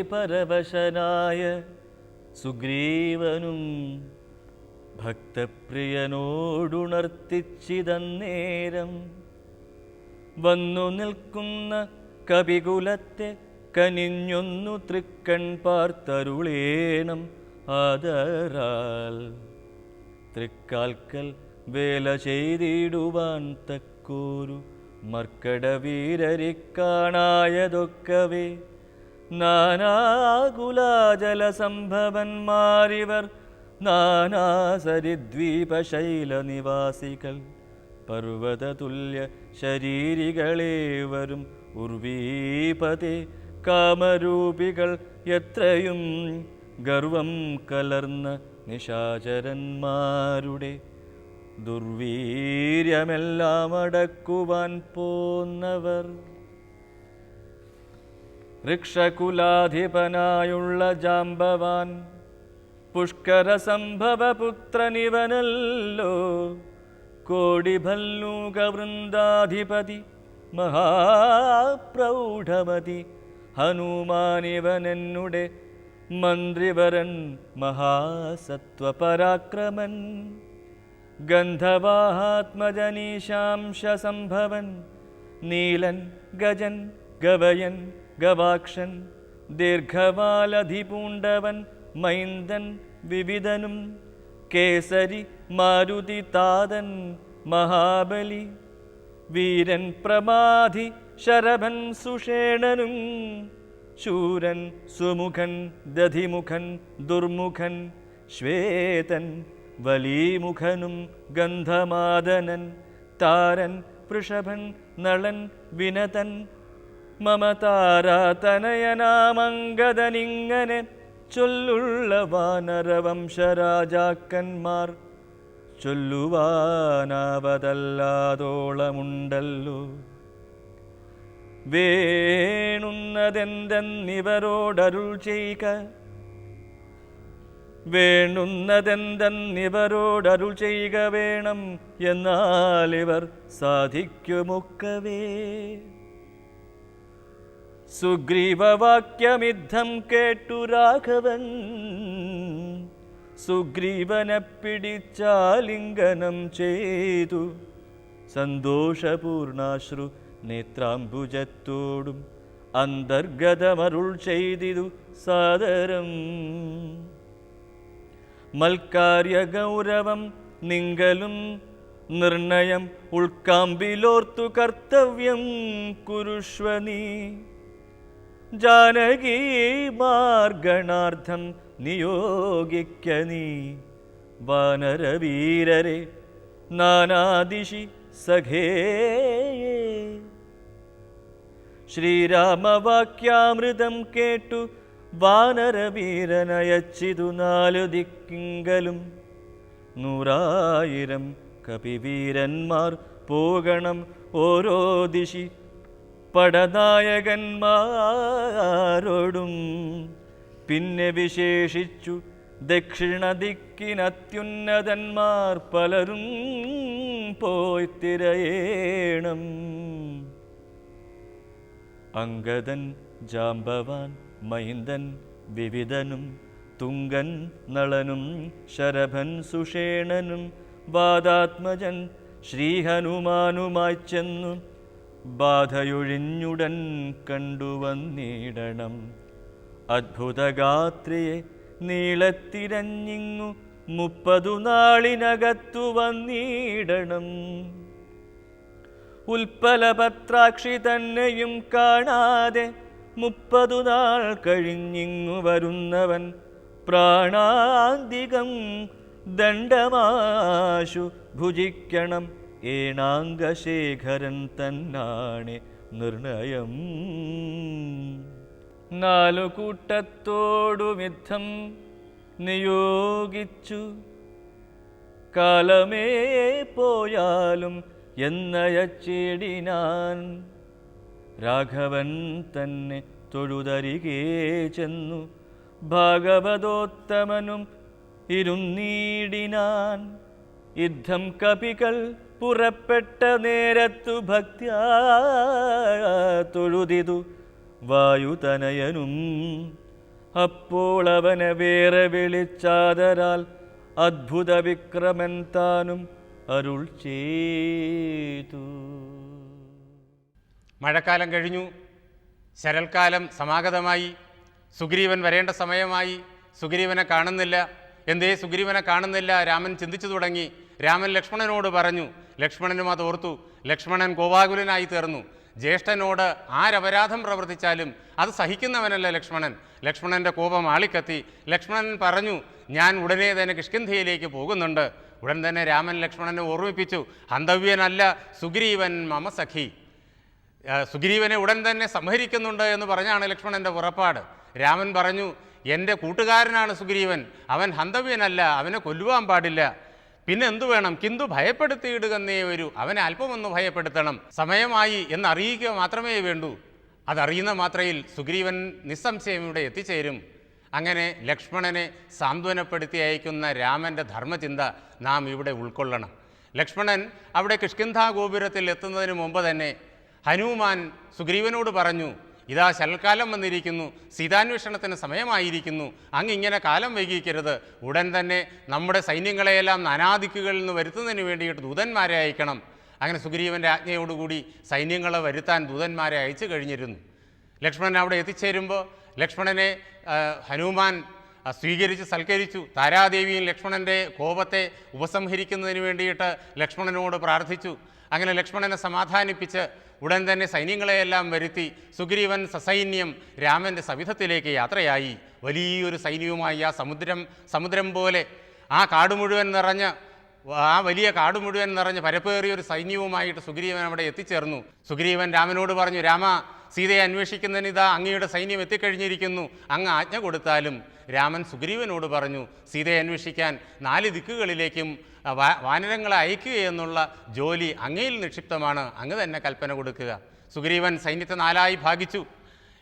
ഭക്തിപരവശനായ സുഗ്രീവനും ഭക്തപ്രിയനോടുണർത്തിച്ചിതന്നേരം വന്നു നിൽക്കുന്ന കവികുലത്തെ കനിഞ്ഞൊന്നു തൃക്കൺ പാർത്തരുളേണം ആദരാൽ. തൃക്കാൽക്കൽ വേല ചെയ്തിടുവാൻ തക്കോരു മർക്കടവീരരി കാണായതൊക്കവേ നാനാസരിദ്വീപശൈലനിവാസികൾ പർവതതുല്യ ശരീരികളേവരും ഉർവീപതേ കാമരൂപികൾ എത്രയും ഗർവം കലർന്ന നിശാചരന്മാരുടെ ദുർവീര്യമെല്ലാം അടക്കുവാൻ പോന്നവർ. ഋക്ഷകുലാധിപനായുള്ള ജാമ്പവാൻ പുഷ്കരസംഭവപുത്രനിവനല്ലോ സംഭവപുത്രനിവനല്ലോ കോടിഭല്ലൂക വൃന്ദാധിപതി മഹാപ്രൗഢമതി ഹനുമാനിവനെന്നുടെ മന്ത്രിവരൻ മഹാസത്വപരാക്രമൻ ഗന്ധവാഹാത്മജനീശാംശസംഭവൻ നീലൻ ഗജൻ ഗവയൻ ഗവാക്ഷൻ ദീർഘവാലധിപൂണ്ടവൻ മൈന്ദൻ വിവിധനും കേസരി മാരുതി താതൻ മഹാബലി വീരൻ പ്രമാധി ശരഭൻ സുഷേണനും ശൂരൻ സുമുഖൻ ദധിമുഖൻ ദുർമുഖൻ ശ്വേതൻ വലിമുഖനും ഗന്ധമാദനൻ താരൻ വൃഷഭൻ നളൻ വിനതൻ മമതാരാതനയനാമംഗതനിങ്ങനെ ചൊല്ലുള്ള വാനരവംശരാജാക്കന്മാർ ചൊല്ലുവാനാവതല്ലാതോളമുണ്ടല്ലോ. വേണുന്നതെന്തെന്നിവരോടരുൾ ചെയ്യുക വേണുന്നതെന്തെന്നിവരോടരുൾ ചെയ്യുക വേണം എന്നാൽ ഇവർ സാധിക്കുമൊക്കവേ. സുഗ്രീവവാക്യമിദ്ധം കേട്ടു രാഘവൻ. സുഗ്രീവനെ പിടിച്ചാലിംഗനം ചെയ്തു. സന്തോഷപൂർണാശ്രു നേത്രാംബുജത്തോടും അന്തർഗതമരുൾ ചെയ്തിതു സാദരം. മൽക്കാര്യ ഗൗരവം നിങ്കലും നിർണയം ഉൾക്കാമ്പിലോർത്തു കർത്തവ്യം കുരുഷ്വ നീ ജാനകീ മാർഗണാർത്ഥം നിയോഗിക്ക നീ. വാനരവീരരെ നാനാദിശി സഖേ. ശ്രീരാമവാക്യാമൃതം കേട്ടു വാനരവീരനയച്ചിതു നാലു ദിക്കിങ്കലും. നൂറായിരം കപിവീരന്മാർ പോകണം ഓരോ ദിശി പടനായകന്മാരോടും പിന്നെ വിശേഷിച്ചു ദക്ഷിണ ദിക്കിനത്യുന്നതന്മാർ പലരും പോയി തിരയേണം. അങ്കദൻ ജാമ്പവാൻ മൈന്ദൻ വിവിധനും തുങ്കൻ നളനും ശരഭൻ സുഷേണനും വാദാത്മജൻ ശ്രീഹനുമാനുമായി ചെന്നു ബാധയൊഴിഞ്ഞുടൻ കണ്ടുവന്നിടണം. അദ്ഭുതഗാത്രിയെ നീളത്തിരഞ്ഞിങ്ങു മുപ്പതു നാളിനകത്തു വന്നിടണം. ഉൽപ്പലപത്രാക്ഷി തന്നെയും കാണാതെ മുപ്പതു നാൾ കഴിഞ്ഞിങ്ങു വരുന്നവൻ പ്രാണാന്തികം ദണ്ഡമാശു ഭുജിക്കണം. ഏണാംഗശേഖരൻ തന്നാണ് നിർണയം. നാലു കൂട്ടത്തോടുമിദ്ധം നിയോഗിച്ചു. കാലമേ പോയാലും എന്നയച്ചിടിനാൻ. രാഘവൻ തന്നെ തൊഴുതരികേ ചെന്നു. ഭാഗവതോത്തമനും ഇരുന്നീടിനാൻ. യുദ്ധം കപികൾ പുറപ്പെട്ട നേരത്തു ഭക്ത്യാ തൊഴുതിതു വായുതനയനും. അപ്പോൾ അവനെ വേറെ വിളിച്ചാതരാൽ അദ്ഭുത വിക്രമൻ താനും അരുൾ ചെയ്തു. മഴക്കാലം കഴിഞ്ഞു. ശരൽക്കാലം സമാഗതമായി. സുഗ്രീവൻ വരേണ്ട സമയമായി. സുഗ്രീവനെ കാണുന്നില്ല. എന്തേ സുഗ്രീവനെ കാണുന്നില്ല? രാമൻ ചിന്തിച്ചു തുടങ്ങി. രാമൻ ലക്ഷ്മണനോട് പറഞ്ഞു ലക്ഷ്മണനും അത് ഓർത്തു. ലക്ഷ്മണൻ കോപാകുലനായി തീർന്നു. ജ്യേഷ്ഠനോട് ആരപരാധം പ്രവർത്തിച്ചാലും അത് സഹിക്കുന്നവനല്ല ലക്ഷ്മണൻ. ലക്ഷ്മണന്റെ കോപം ആളിക്കത്തി. ലക്ഷ്മണൻ പറഞ്ഞു ഞാൻ ഉടനെ തന്നെ കിഷ്കിന്ധയിലേക്ക് പോകുന്നുണ്ട്. ഉടൻ തന്നെ രാമൻ ലക്ഷ്മണനെ ഓർമ്മിപ്പിച്ചു. ഹന്തവ്യനല്ല സുഗ്രീവൻ മമ സഖി. സുഗ്രീവനെ ഉടൻ തന്നെ സംഹരിക്കുന്നുണ്ട് എന്ന് പറഞ്ഞാണ് ലക്ഷ്മണന്റെ പുറപ്പാട്. രാമൻ പറഞ്ഞു എന്റെ കൂട്ടുകാരനാണ് സുഗ്രീവൻ. അവൻ ഹന്തവ്യനല്ല അവനെ കൊല്ലുവാൻ പാടില്ല. പിന്നെ എന്തു വേണം? കിന്തു ഭയപ്പെടുത്തിയിടുകന്നേ വരൂ. അവനെ അല്പമൊന്ന് ഭയപ്പെടുത്തണം. സമയമായി എന്നറിയിക്കുക മാത്രമേ വേണ്ടൂ. അതറിയുന്ന മാത്രയിൽ സുഗ്രീവൻ നിസ്സംശയം ഇവിടെ എത്തിച്ചേരും. അങ്ങനെ ലക്ഷ്മണനെ സാന്ത്വനപ്പെടുത്തി അയക്കുന്ന രാമന്റെ ധർമ്മചിന്ത നാം ഇവിടെ ഉൾക്കൊള്ളണം. ലക്ഷ്മണൻ അവിടെ കിഷ്കിന്ധാ ഗോപുരത്തിൽ എത്തുന്നതിന് മുമ്പ് തന്നെ ഹനുമാൻ സുഗ്രീവനോട് പറഞ്ഞു ഇതാ ശൽക്കാലം വന്നിരിക്കുന്നു. സീതാന്വേഷണത്തിന് സമയമായിരിക്കുന്നു. അങ്ങ് ഇങ്ങനെ കാലം വൈകിക്കരുത്. ഉടൻ തന്നെ നമ്മുടെ സൈന്യങ്ങളെയെല്ലാം നാനാദിക്കുകളിൽ നിന്ന് വരുത്തുന്നതിന് വേണ്ടിയിട്ട് ദൂതന്മാരെ അയക്കണം. അങ്ങനെ സുഗ്രീവന്റെ ആജ്ഞയോടുകൂടി സൈന്യങ്ങളെ വരുത്താൻ ദൂതന്മാരെ അയച്ചു കഴിഞ്ഞിരുന്നു. ലക്ഷ്മണൻ അവിടെ എത്തിച്ചേരുമ്പോൾ ലക്ഷ്മണനെ ഹനുമാൻ സ്വീകരിച്ച് സൽക്കരിച്ചു. താരാദേവിയും ലക്ഷ്മണന്റെ കോപത്തെ ഉപസംഹരിക്കുന്നതിന് വേണ്ടിയിട്ട് ലക്ഷ്മണനോട് പ്രാർത്ഥിച്ചു. അങ്ങനെ ലക്ഷ്മണനെ സമാധാനിപ്പിച്ച് ഉടൻ തന്നെ സൈന്യങ്ങളെയെല്ലാം വരുത്തി സുഗ്രീവൻ സസൈന്യം രാമന്റെ സവിധത്തിലേക്ക് യാത്രയായി. വലിയൊരു സൈന്യവുമായി ആ സമുദ്രം സമുദ്രം പോലെ ആ കാട് മുഴുവൻ നിറഞ്ഞ് ആ വലിയ കാട് മുഴുവൻ നിറഞ്ഞ് പരപ്പേറിയ ഒരു സൈന്യവുമായിട്ട് സുഗ്രീവൻ അവിടെ എത്തിച്ചേർന്നു. സുഗ്രീവൻ രാമനോട് പറഞ്ഞു രാമ സീതയെ അന്വേഷിക്കുന്നതിന് ഇതാ അങ്ങയുടെ സൈന്യം എത്തിക്കഴിഞ്ഞിരിക്കുന്നു. അങ്ങ് ആജ്ഞ കൊടുത്താലും. രാമൻ സുഗ്രീവനോട് പറഞ്ഞു സീതയെ അന്വേഷിക്കാൻ നാല് ദിക്കുകളിലേക്കും വാനരങ്ങളെ അയക്കുകയെന്നുള്ള ജോലി അങ്ങയിൽ നിക്ഷിപ്തമാണ്. അങ്ങ് തന്നെ കൽപ്പന കൊടുക്കുക. സുഗ്രീവൻ സൈന്യത്തെ നാലായി ഭാഗിച്ചു.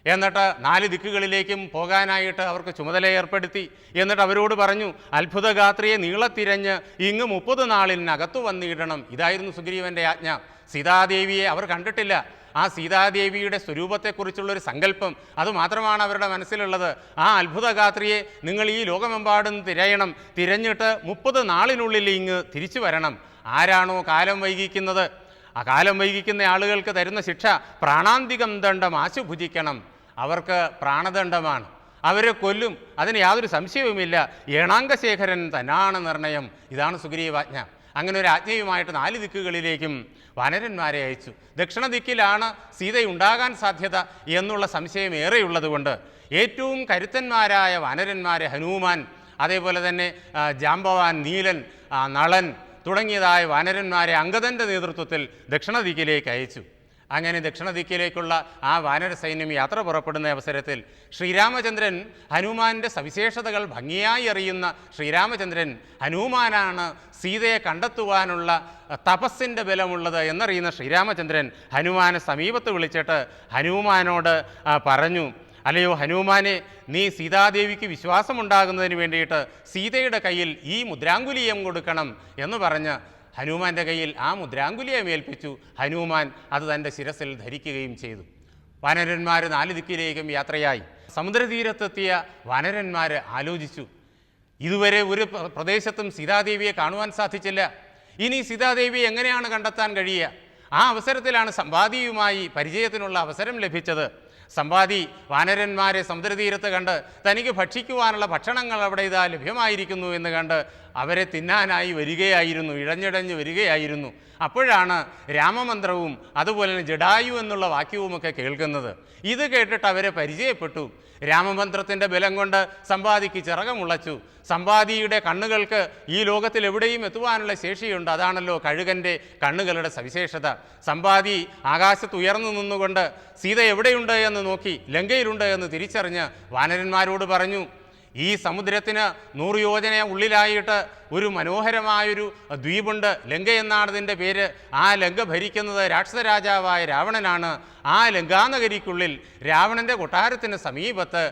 എന്നിട്ട് നാല് ദിക്കുകളിലേക്കും പോകാനായിട്ട് അവർക്ക് ചുമതല ഏർപ്പെടുത്തി. എന്നിട്ട് അവരോട് പറഞ്ഞു അത്ഭുതഗാത്രിയെ നീളത്തിരഞ്ഞ് ഇങ്ങ് മുപ്പത് നാളിനകത്തു വന്നിടണം. ഇതായിരുന്നു സുഗ്രീവന്റെ ആജ്ഞ. സീതാദേവിയെ അവർ കണ്ടിട്ടില്ല. ആ സീതാദേവിയുടെ സ്വരൂപത്തെക്കുറിച്ചുള്ളൊരു സങ്കല്പം അതുമാത്രമാണ് അവരുടെ മനസ്സിലുള്ളത്. ആ അത്ഭുതഗാത്രിയെ നിങ്ങൾ ഈ ലോകമെമ്പാടും തിരയണം. തിരഞ്ഞിട്ട് മുപ്പത് നാളിനുള്ളിൽ ഇങ്ങ് തിരിച്ചു വരണം. ആരാണോ കാലം വൈകിക്കുന്നത്? ആ കാലം വൈകിക്കുന്ന ആളുകൾക്ക് തരുന്ന ശിക്ഷ പ്രാണാന്തികം ദണ്ഡം ആശു ഭുജിക്കണം അവർക്ക് പ്രാണദണ്ഡമാണ്. അവരെ കൊല്ലും. അതിന് യാതൊരു സംശയവുമില്ല. ഏണാംഗശേഖരൻ തന്നാണ് നിർണയം. ഇതാണ് സുഗ്രീവാജ്ഞ. അങ്ങനെ ഒരു ആജ്ഞയുമായിട്ട് നാല് ദിക്കുകളിലേക്കും വനരന്മാരെ അയച്ചു. ദക്ഷിണ ദിക്കിലാണ് സീതയുണ്ടാകാൻ സാധ്യത എന്നുള്ള സംശയം ഏറെയുള്ളതുകൊണ്ട് ഏറ്റവും കരുത്തന്മാരായ വനരന്മാരെ ഹനുമാൻ അതേപോലെ തന്നെ ജാംബവാൻ നീലൻ നളൻ തുടങ്ങിയതായ വാനരന്മാരെ അങ്കദന്റെ നേതൃത്വത്തിൽ ദക്ഷിണ ദിക്കിലേക്ക് അയച്ചു. അങ്ങനെ ദക്ഷിണ ദിക്കിലേക്കുള്ള ആ വാനര സൈന്യം യാത്ര പുറപ്പെടുന്ന അവസരത്തിൽ ശ്രീരാമചന്ദ്രൻ ഹനുമാന്റെ സവിശേഷതകൾ ഭംഗിയായി അറിയുന്ന ശ്രീരാമചന്ദ്രൻ ഹനുമാനാണ് സീതയെ കണ്ടെത്തുവാനുള്ള തപസ്സിന്റെ ബലമുള്ളത് എന്നറിയുന്ന ശ്രീരാമചന്ദ്രൻ ഹനുമാനെ സമീപത്ത് വിളിച്ചിട്ട് ഹനുമാനോട് പറഞ്ഞു അല്ലയോ ഹനുമാനെ നീ സീതാദേവിക്ക് വിശ്വാസമുണ്ടാകുന്നതിന് വേണ്ടിയിട്ട് സീതയുടെ കയ്യിൽ ഈ മുദ്രാങ്കുലിയം കൊടുക്കണം എന്ന് പറഞ്ഞ് ഹനുമാന്റെ കയ്യിൽ ആ മുദ്രാങ്കുലിയം ഏൽപ്പിച്ചു ഹനുമാൻ അത് തന്റെ ശിരസിൽ ധരിക്കുകയും ചെയ്തു. വാനരന്മാർ നാല് ദിക്കിലേക്കും യാത്രയായി. സമുദ്രതീരത്തെത്തിയ വനരന്മാർ ആലോചിച്ചു. ഇതുവരെ ഒരു പ്രദേശത്തും സീതാദേവിയെ കാണുവാൻ സാധിച്ചില്ല. ഇനി സീതാദേവി എങ്ങനെയാണ് കണ്ടെത്താൻ കഴിയുക? ആ അവസരത്തിലാണ് സമ്പാദിയുമായി പരിചയത്തിനുള്ള അവസരം ലഭിച്ചത്. സമ്പാദി വാനരന്മാരെ സമുദ്രതീരത്ത് കണ്ട് തനിക്ക് ഭക്ഷിക്കുവാനുള്ള ഭക്ഷണങ്ങൾ അവിടെ ഇതാ ലഭ്യമായിരിക്കുന്നു എന്ന് കണ്ട് അവരെ തിന്നാനായി വരികയായിരുന്നു ഇഴഞ്ഞിടഞ്ഞ് വരികയായിരുന്നു. അപ്പോഴാണ് രാമമന്ത്രവും അതുപോലെ തന്നെ ജഡായു എന്നുള്ള വാക്യവുമൊക്കെ കേൾക്കുന്നത്. ഇത് കേട്ടിട്ട് അവരെ പരിചയപ്പെട്ടു. രാമമന്ത്രത്തിന്റെ ബലം കൊണ്ട് സമ്പാദിക്ക് ചിറകമുളച്ചു സമ്പാദിയുടെ കണ്ണുകൾക്ക് ഈ ലോകത്തിൽ എവിടെയും എത്തുവാനുള്ള ശേഷിയുണ്ട്. അതാണല്ലോ കഴുകന്റെ കണ്ണുകളുടെ സവിശേഷത. സമ്പാദി ആകാശത്ത് ഉയർന്നു നിന്നുകൊണ്ട് സീത എവിടെയുണ്ട് എന്ന് നോക്കി ലങ്കയിലുണ്ട് എന്ന് തിരിച്ചറിഞ്ഞ് വാനരന്മാരോട് പറഞ്ഞു ഈ സമുദ്രത്തിന് നൂറ് യോജന ഉള്ളിലായിട്ട് ഒരു മനോഹരമായൊരു ദ്വീപുണ്ട്. ലങ്ക എന്നാണ് ഇതിന്റെ പേര്. ആ ലങ്ക ഭരിക്കുന്നത് രാക്ഷസരാജാവായ രാവണനാണ്. ആ ലങ്കാനഗരിക്കുള്ളിൽ രാവണന്റെ കൊട്ടാരത്തിന് സമീപത്ത്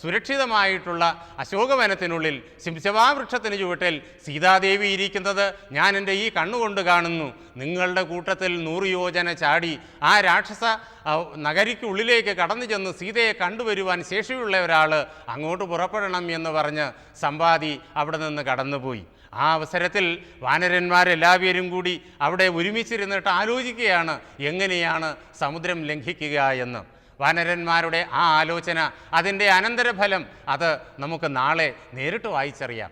സുരക്ഷിതമായിട്ടുള്ള അശോകവനത്തിനുള്ളിൽ ശിംശവാ വൃക്ഷത്തിന് ചുവട്ടിൽ സീതാദേവി ഇരിക്കുന്നത് ഞാൻ എന്റെ ഈ കണ്ണുകൊണ്ട് കാണുന്നു. നിങ്ങളുടെ കൂട്ടത്തിൽ നൂറ് യോജന ചാടി ആ രാക്ഷസ നഗരിക്കുള്ളിലേക്ക് കടന്നു ചെന്ന് സീതയെ കണ്ടുവരുവാൻ ശേഷിയുള്ള ഒരാൾ അങ്ങോട്ട് പുറപ്പെടണം എന്ന് പറഞ്ഞ് സമ്പാദി അവിടെ നിന്ന് കടന്നുപോയി. ആ അവസരത്തിൽ വാനരന്മാരെല്ലാവരും കൂടി അവിടെ ഒരുമിച്ചിരുന്നിട്ട് ആലോചിക്കുകയാണ് എങ്ങനെയാണ് സമുദ്രം ലംഘിക്കുക എന്ന്. വാനരന്മാരുടെ ആ ആലോചന അതിന്റെ അനന്തരഫലം അത് നമുക്ക് നാളെ നേരിട്ട് വായിച്ചറിയാം.